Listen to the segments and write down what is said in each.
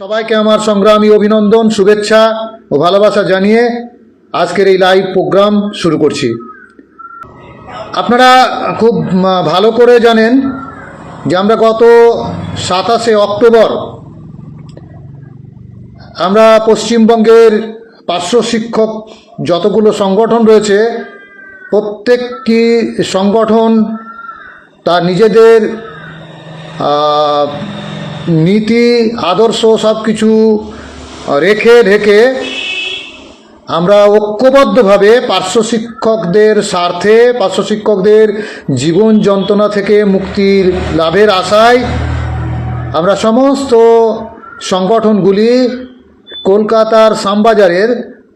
সবাইকে আমার সংগ্রামী অভিনন্দন, শুভেচ্ছা ও ভালোবাসা জানিয়ে আজকের এই লাইভ প্রোগ্রাম শুরু করছি। আপনারা খুব ভালো করে জানেন যে আমরা গত সাতাশে অক্টোবর আমরা পশ্চিমবঙ্গের পার্শ্ব শিক্ষক যতগুলো সংগঠন রয়েছে, প্রত্যেকটি সংগঠন তার নিজেদের নীতি, আদর্শ সব কিছু রেখে ঢেকে আমরা ঐক্যবদ্ধভাবে পার্শ্ব শিক্ষকদের স্বার্থে পার্শ্ব শিক্ষকদের জীবন যন্ত্রণা থেকে মুক্তির লাভের আশায় আমরা সমস্ত সংগঠনগুলি কলকাতার শ্যামবাজারের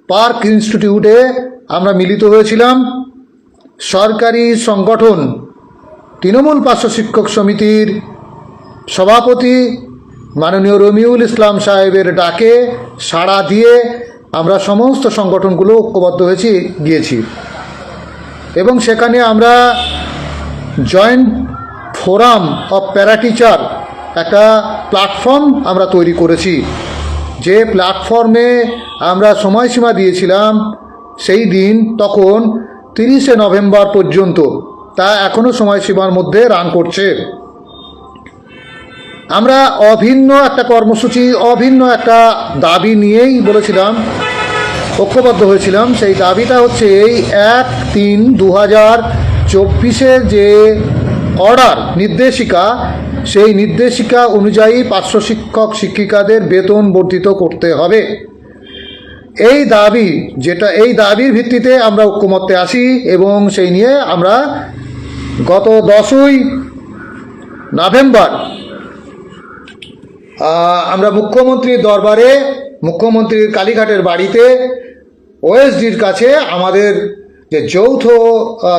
পার্ক ইনস্টিটিউটে আমরা মিলিত হয়েছিলাম। সরকারি সংগঠন তৃণমূল পার্শ্ব শিক্ষক সমিতির সভাপতি মাননীয় রমিউল ইসলাম সাহেবের ডাকে সাড়া দিয়ে আমরা সমস্ত সংগঠনগুলো ঐক্যবদ্ধ হয়েছি, গিয়েছি। এবং সেখানে আমরা joint forum of para teacher একটা প্ল্যাটফর্ম আমরা তৈরি করেছি। যে প্ল্যাটফর্মে আমরা সময়সীমা দিয়েছিলাম, সেই দিন তখন তিরিশে নভেম্বর পর্যন্ত তা এখনও সময়সীমার মধ্যে রান করছে। আমরা অভিন্ন একটা কর্মসূচি, অভিন্ন একটা দাবি নিয়েই বলেছিলাম, ঐক্যবদ্ধ হয়েছিলাম। সেই দাবিটা হচ্ছে এই এক তিন দু হাজার চব্বিশের যে অর্ডার, নির্দেশিকা, সেই নির্দেশিকা অনুযায়ী পার্শ্ব শিক্ষক শিক্ষিকাদের বেতন বর্ধিত করতে হবে। এই দাবি যেটা, এই দাবির ভিত্তিতে আমরা ঐক্যমত্যে আসি এবং সেই নিয়ে আমরা গত দশই নভেম্বর আমরা মুখ্যমন্ত্রীর দরবারে, মুখ্যমন্ত্রীর কালীঘাটের বাড়িতে ওএসডির কাছে আমাদের যে যৌথ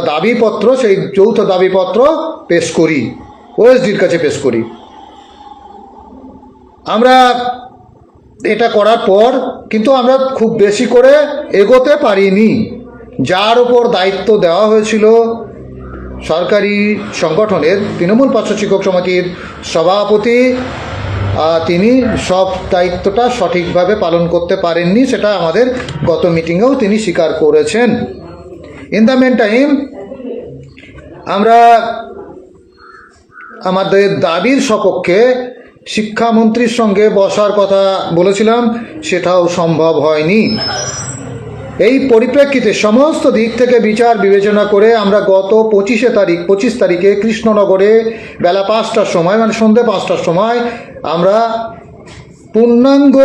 দাবিপত্র, সেই যৌথ দাবিপত্র পেশ করি। ওএসডির কাছে পেশ করি। আমরা এটা করার পর কিন্তু আমরা খুব বেশি করে এগোতে পারিনি। যার উপর দায়িত্ব দেওয়া হয়েছিল সরকারি সংগঠনের তৃণমূল পার্শ্ব শিক্ষক সমিতির সভাপতি তিনি সব দায়িত্বটা সঠিকভাবে পালন করতে পারেননি, সেটা আমাদের গত মিটিংয়েও তিনি স্বীকার করেছেন। ইন দ্য মেন টাইম আমরা আমাদের দাবির সপক্ষে শিক্ষামন্ত্রীর সঙ্গে বসার কথা বলেছিলাম, সেটাও সম্ভব হয়নি। এই পরিপ্রেক্ষিতে সমস্ত দিক থেকে বিচার বিবেচনা করে আমরা গত পঁচিশে তারিখ, পঁচিশ তারিখে কৃষ্ণনগরে বেলা পাঁচটার সময় মানে সন্ধ্যে পাঁচটার সময় আমরা পূর্ণাঙ্গ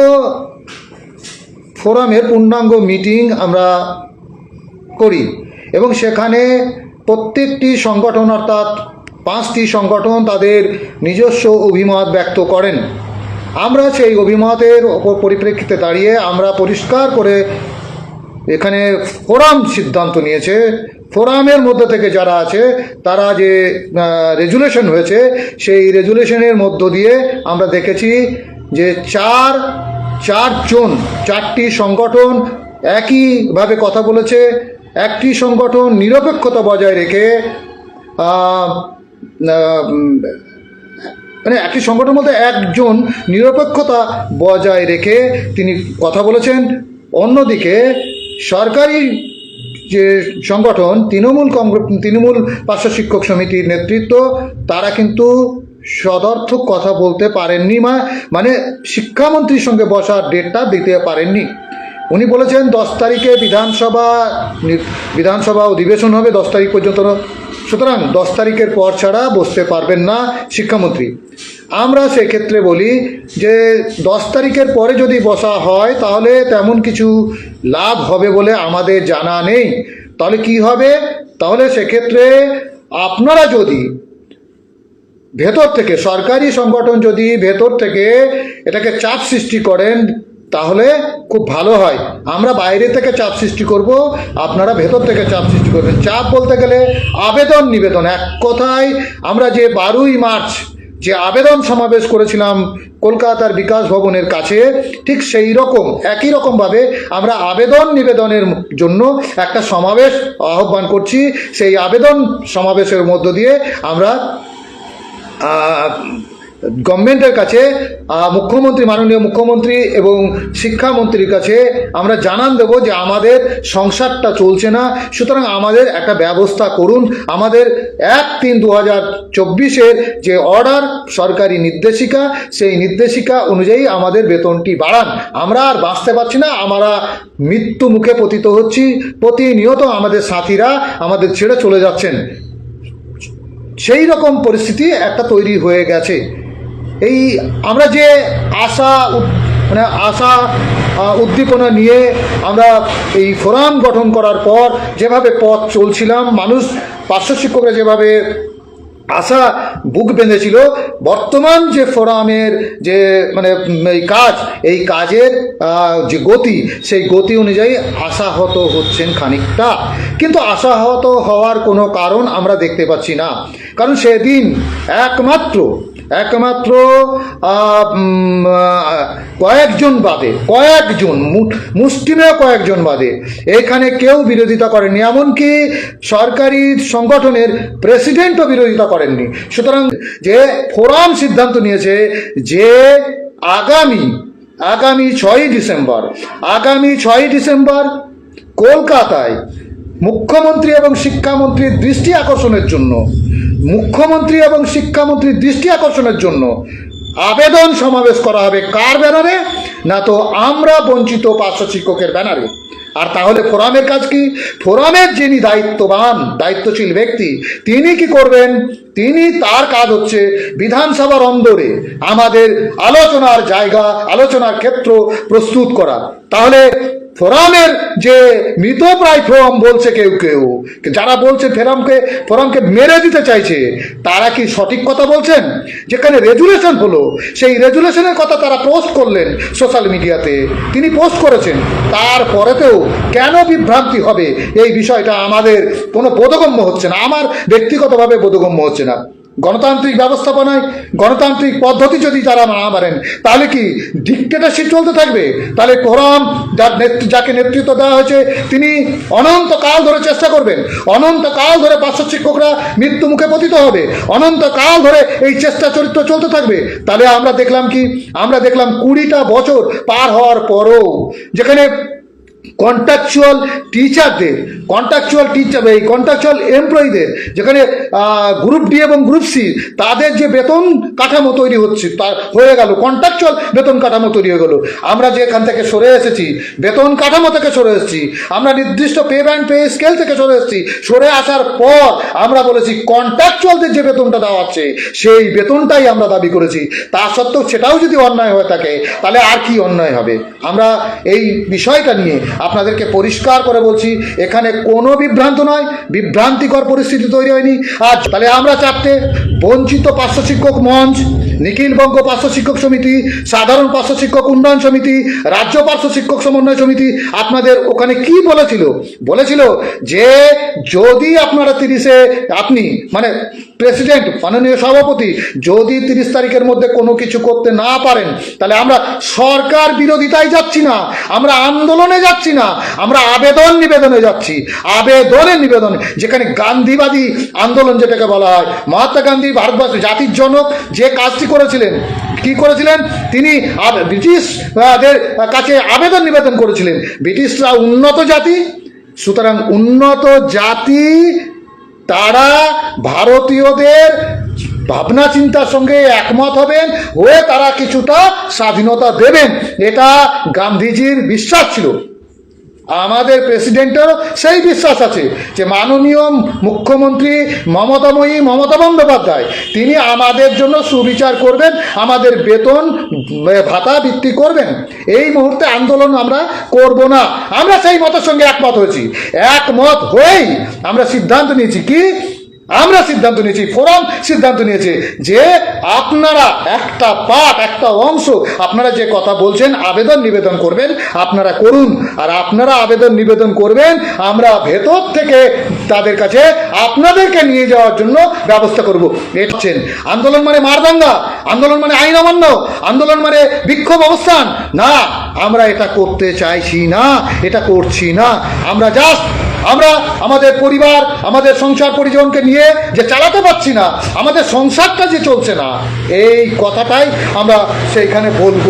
ফোরামের পূর্ণাঙ্গ মিটিং আমরা করি এবং সেখানে প্রত্যেকটি সংগঠন অর্থাৎ পাঁচটি সংগঠন তাদের নিজস্ব অভিমত ব্যক্ত করেন। আমরা সেই অভিমতের ওপর পরিপ্রেক্ষিতে দাঁড়িয়ে আমরা পরিষ্কার করে এখানে ফোরাম সিদ্ধান্ত নিয়েছে। ফোরামের মধ্যে থেকে যারা আছে, তারা যে রেজুলেশন হয়েছে, সেই রেজুলেশনের মধ্য দিয়ে আমরা দেখেছি যে চার চারজন চারটি সংগঠন একইভাবে কথা বলেছে। একটি সংগঠন নিরপেক্ষতা বজায় রেখে মানে একটি সংগঠন বলতে একজন নিরপেক্ষতা বজায় রেখে তিনি কথা বলেছেন। অন্যদিকে সরকারি যে সংগঠন, তৃণমূল কংগ্রেস তৃণমূল পার্শ্ব শিক্ষক সমিতির নেতৃত্ব, তারা কিন্তু সদর্থক কথা বলতে পারেননি মানে শিক্ষামন্ত্রীর সঙ্গে বসার ডেটটা দিতে পারেননি। উনি বলেছেন, দশ তারিখে বিধানসভা বিধানসভা অধিবেশন হবে, দশ তারিখ পর্যন্ত। সুতরাং দশ তারিখের পর ছাড়া বসতে পারবেন না শিক্ষামন্ত্রী। আমরা সেক্ষেত্রে বলি যে দশ তারিখের পরে যদি বসা হয়, তাহলে তেমন কিছু লাভ হবে বলে আমাদের জানা নেই। তাহলে কি হবে? তাহলে সেক্ষেত্রে আপনারা যদি ভেতর থেকে, সরকারি সংগঠন যদি ভেতর থেকে এটাকে চাপ সৃষ্টি করেন তাহলে খুব ভালো হয়। আমরা বাইরে থেকে চাপ সৃষ্টি করব, আপনারা ভেতর থেকে চাপ সৃষ্টি করবেন। চাপ বলতে গেলে আবেদন নিবেদন, এক কথায় আমরা যে বারোই মার্চ যে আবেদন সমাবেশ করেছিলাম কলকাতার বিকাশ ভবনের কাছে, ঠিক সেই রকম, একই রকমভাবে আমরা আবেদন নিবেদনের জন্য একটা সমাবেশ আহ্বান করছি। সেই আবেদন সমাবেশের মধ্য দিয়ে আমরা গভর্নমেন্টের কাছে মুখ্যমন্ত্রী, মাননীয় মুখ্যমন্ত্রী এবং শিক্ষামন্ত্রীর কাছে আমরা জানান দেব যে আমাদের সংসারটা চলছে না। সুতরাং আমাদের একটা ব্যবস্থা করুন। আমাদের এক তিন দু হাজার চব্বিশের যে অর্ডার, সরকারি নির্দেশিকা, সেই নির্দেশিকা অনুযায়ী আমাদের বেতনটি বাড়ান। আমরা আর বাঁচতে পারছি না। আমরা মৃত্যু মুখে পতিত হচ্ছি। প্রতিনিয়ত আমাদের সাথীরা আমাদের ছেড়ে চলে যাচ্ছেন। সেই রকম পরিস্থিতি একটা তৈরি হয়ে গেছে। এই আমরা যে আশা মানে আশা উদ্দীপনা নিয়ে আমরা এই ফোরাম গঠন করার পর যেভাবে পথ চলছিলাম, মানুষ, পার্শ্ব শিক্ষকরা যেভাবে আশা বুক বেঁধেছিল। বর্তমান যে ফোরামের যে মানে এই কাজ, এই কাজের যে গতি, সেই গতি অনুযায়ী আশাহত হচ্ছেন খানিকটা। কিন্তু আশাহত হওয়ার কোনো কারণ আমরা দেখতে পাচ্ছি না। কারণ সেদিন একমাত্র একমাত্র কয়েকজন বাদে, কয়েকজন মু- মুষ্টিমেয় কয়েকজন বাদে, এখানে কেউ বিরোধিতা করেনি এমনকি সরকারি সংগঠনের প্রেসিডেন্টও বিরোধিতা করেননি। সুতরাং যে ফোরাম সিদ্ধান্ত নিয়েছে যে আগামী আগামী ছয়ই ডিসেম্বর, আগামী ছয়ই ডিসেম্বর কলকাতায় মুখ্যমন্ত্রী এবং শিক্ষামন্ত্রীর দৃষ্টি আকর্ষণের জন্য, মুখ্যমন্ত্রী এবং শিক্ষামন্ত্রীর দৃষ্টি আকর্ষণের জন্য আবেদন সমাবেশ করা হবে কার ব্যানারে? না তো আমরা বঞ্চিত পার্শ্ব শিক্ষকের ব্যানারে। আর তাহলে ফোরামের কাজ কি? ফোরামের যিনি দায়িত্ববান, দায়িত্বশীল ব্যক্তি, তিনি কি করবেন? তিনি তার কাজ হচ্ছে বিধানসভার অন্দরে আমাদের আলোচনার জায়গা, আলোচনার ক্ষেত্র প্রস্তুত করা। তাহলে ফোরামের যে মৃতপ্রায় ফোরাম বলছে কেউ কেউ, যারা বলছে ফেরামকে, ফোরামকে মেরে দিতে চাইছে, তারা কি সঠিক কথা বলছেন? যেখানে রেজুলেশন হলো, সেই রেজুলেশনের কথা তারা পোস্ট করলেন সোশ্যাল মিডিয়াতে। তিনি পোস্ট করেছেন। তারপরেতেও কেন বিভ্রান্তি হবে? এই বিষয়টা আমাদের কোনো বোধগম্য হচ্ছে না। আমার ব্যক্তিগতভাবে বোধগম্য হচ্ছে না। গণতান্ত্রিক ব্যবস্থাপনায়, গণতান্ত্রিক পদ্ধতি যদি তারা না মানেন, তাহলে কি ডিক্টেটারশিপ চলতে থাকবে? তাহলে কোরআন যার যাকে নেতৃত্ব দেওয়া হয়েছে, তিনি অনন্তকাল ধরে চেষ্টা করবেন। অনন্তকাল ধরে পার্শ্ব শিক্ষকরা মৃত্যু মুখে পতিত হবে। অনন্তকাল ধরে এই চেষ্টা চরিত্র চলতে থাকবে। তাহলে আমরা দেখলাম কি? আমরা দেখলাম কুড়িটা বছর পার হওয়ার পরও যেখানে কন্ট্রাকচুয়াল টিচারদের কন্ট্রাকচুয়াল টিচার এই কন্ট্রাকচুয়াল এমপ্লয়ীদের যেখানে গ্রুপ ডি এবং গ্রুপ সি তাদের যে বেতন কাঠামো তৈরি হচ্ছে, তা হয়ে গেল কন্ট্রাকচুয়াল বেতন কাঠামো তৈরি হয়ে গেল। আমরা যে এখান থেকে সরে এসেছি, বেতন কাঠামো থেকে সরে এসেছি, আমরা নির্দিষ্ট পে ব্যান্ড, পে স্কেল থেকে সরে এসেছি, সরে আসার পর আমরা বলেছি কন্ট্রাকচুয়ালদের যে বেতনটা দেওয়া হচ্ছে সেই বেতনটাই আমরা দাবি করেছি। তা সত্ত্বেও সেটাও যদি অন্যায় হয়ে থাকে, তাহলে আর কি অন্যায় হবে? আমরা এই বিষয়টা নিয়ে আপনাদেরকে পরিষ্কার করে বলছি, এখানে কোনো বিভ্রান্ত নয়, বিভ্রান্তিকর পরিস্থিতি তৈরি হয়নি। আজ তাহলে আমরা চাপতে বঞ্চিত পার্শ্ব শিক্ষক মঞ্চ নিখিলবঙ্গ পার্শ্ব শিক্ষক সমিতি, সাধারণ পার্শ্ব শিক্ষক উন্নয়ন সমিতি, রাজ্য পার্শ্ব শিক্ষক সমন্বয় সমিতি, আপনাদের ওখানে কি বলেছিল? বলেছিল যে যদি আপনারা তিরিশে আপনি মানে প্রেসিডেন্ট, মাননীয় সভাপতি, যদি তিরিশ তারিখের মধ্যে কোনো কিছু করতে না পারেন, তাহলে আমরা সরকার বিরোধিতায় যাচ্ছি না, আমরা আন্দোলনে যাচ্ছি না, আমরা আবেদন নিবেদনে যাচ্ছি, আবেদনের নিবেদন, যেখানে গান্ধীবাদী আন্দোলন যেটাকে বলা হয়, মহাত্মা গান্ধী ভারতবর্ষ জাতির জনক, যে কাজটি করেছিলেন? কি করেছিলেন? তিনি ব্রিটিশদের কাছে আবেদন নিবেদন করেছিলেন। ব্রিটিশরা উন্নত জাতি, সুতরাং উন্নত জাতি, তারা ভারতীয়দের ভাবনা চিন্তার সঙ্গে একমত হবেন, হয়ে তারা কিছুটা স্বাধীনতা দেবেন। এটা গান্ধীজির বিশ্বাস ছিল। আমাদের প্রেসিডেন্টেরও সেই বিশ্বাস আছে যে মাননীয় মুখ্যমন্ত্রী মমতাময়ী মমতা বন্দ্যোপাধ্যায়, তিনি আমাদের জন্য সুবিচার করবেন, আমাদের বেতন ভাতা বৃদ্ধি করবেন। এই মুহূর্তে আন্দোলন আমরা করব না। আমরা সেই মতের সঙ্গে একমত হয়েছি। একমত হয়েই আমরা সিদ্ধান্ত নিয়েছি। কি? আমরা সিদ্ধান্ত নিয়েছি, ফোরাম সিদ্ধান্ত নিয়েছে যে আপনারা একটা পাঠ, একটা অংশ, আপনারা যে কথা বলছেন, আবেদন নিবেদন করবেন, আপনারা করুন। আর আপনারা আবেদন নিবেদন করবেন, আমরা ভেতর থেকে তাদের কাছে আপনাদেরকে নিয়ে যাওয়ার জন্য ব্যবস্থা করব। এটাছেন আন্দোলন মানে মারদাঙ্গা, আন্দোলন মানে আইন অমান্য, আন্দোলন মানে বিক্ষোভ অবস্থান। না, আমরা এটা করতে চাইছি না, এটা করছি না। আমরা জাস্ট আমরা আমাদের পরিবার, আমাদের সংসার পরিজনকে নিয়ে যে চালাতে পারছি না, আমাদের সংসারটা যে চলছে না, এই কথাটাই আমরা সেইখানে বলব।